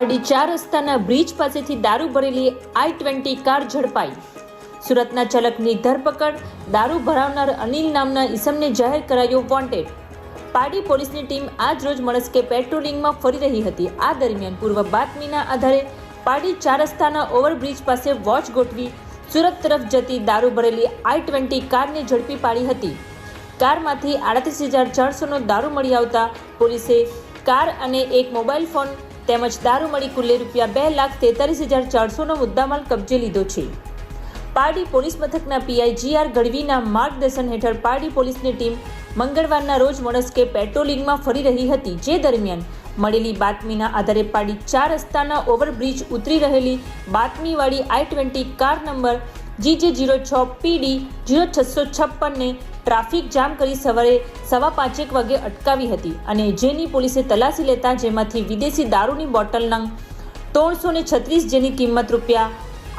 પાડી ચાર રસ્તાના બ્રિજ પાસેથી દારૂ ભરેલી આઈ ટ્વેન્ટી કાર ઝડપાઈ. સુરતના ચાલકની ધરપકડ, દારૂ ભરાવનાર અનિલ નામના ઈસમને જાહેર કરાયો વોન્ટેડ. પાડી પોલીસની ટીમ આજ રોજ મળસ્કે પેટ્રોલિંગમાં ફરી રહી હતી. આ દરમિયાન પૂર્વ બાતમીના આધારે પાડી ચાર રસ્તાના ઓવરબ્રિજ પાસે વોચ ગોઠવી સુરત તરફ જતી દારૂ ભરેલી આઈ ટ્વેન્ટી કારને ઝડપી પાડી હતી. કારમાંથી આડત્રીસ હજાર ચારસોનો દારૂ મળી આવતા પોલીસે કાર અને એક મોબાઈલ ફોન તેમજ દારૂ મળી કુલ્લે રૂપિયા બે લાખ તેતાલીસ હજાર ચારસોનો મુદ્દામાલ કબજે લીધો છે. પારડી પોલીસ મથકના પીઆઈ જીઆર ગઢવીના માર્ગદર્શન હેઠળ પારડી પોલીસની ટીમ મંગળવારના રોજ મળસ્કે પેટ્રોલિંગમાં ફરી રહી હતી, જે દરમિયાન મળેલી બાતમીના આધારે પાડી ચાર રસ્તાના ઓવરબ્રિજ ઉતરી રહેલી બાતમીવાળી i twenty car number GJ zero છ પીડી જીરો છસો છપ્પનને ટ્રાફિક જામ કરી સવારે સવા પાંચેક વાગે અટકાવી હતી અને જેની પોલીસે તલાશી લેતા જેમાંથી વિદેશી દારૂની બોટલ નંગ ત્રણસો ને છત્રીસ જેની કિંમત રૂપિયા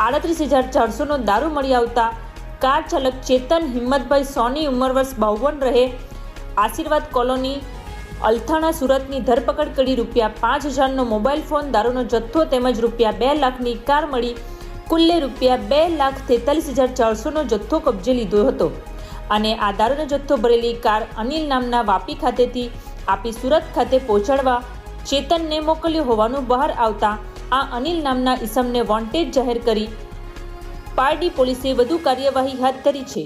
આડત્રીસ હજાર ચારસોનો દારૂ મળી આવતા કાર ચાલક ચેતન હિંમતભાઈ સોની ઉંમર વર્ષ બાવન રહે. આશીર્વાદ કોલોની, અલથાણા સુરતની ધરપકડ કરી રૂપિયા પાંચ હજારનો મોબાઈલ ફોન, દારૂનો જથ્થો તેમજ રૂપિયા બે લાખની કાર મળી. કુલ્લે રૂપિયા બે લાખ તેતાલીસ હજાર ચારસોનો જથ્થો કબજે લીધો હતો. અને આ દારૂનો જથ્થો ભરેલી કાર અનિલ નામના વાપી ખાતેથી આપી સુરત ખાતે પહોંચાડવા ચેતનને મોકલ્યો હોવાનું બહાર આવતા આ અનિલ નામના ઈસમને વોન્ટેડ જાહેર કરી. પારડી પોલીસે વધુ કાર્યવાહી હાથ ધરી છે.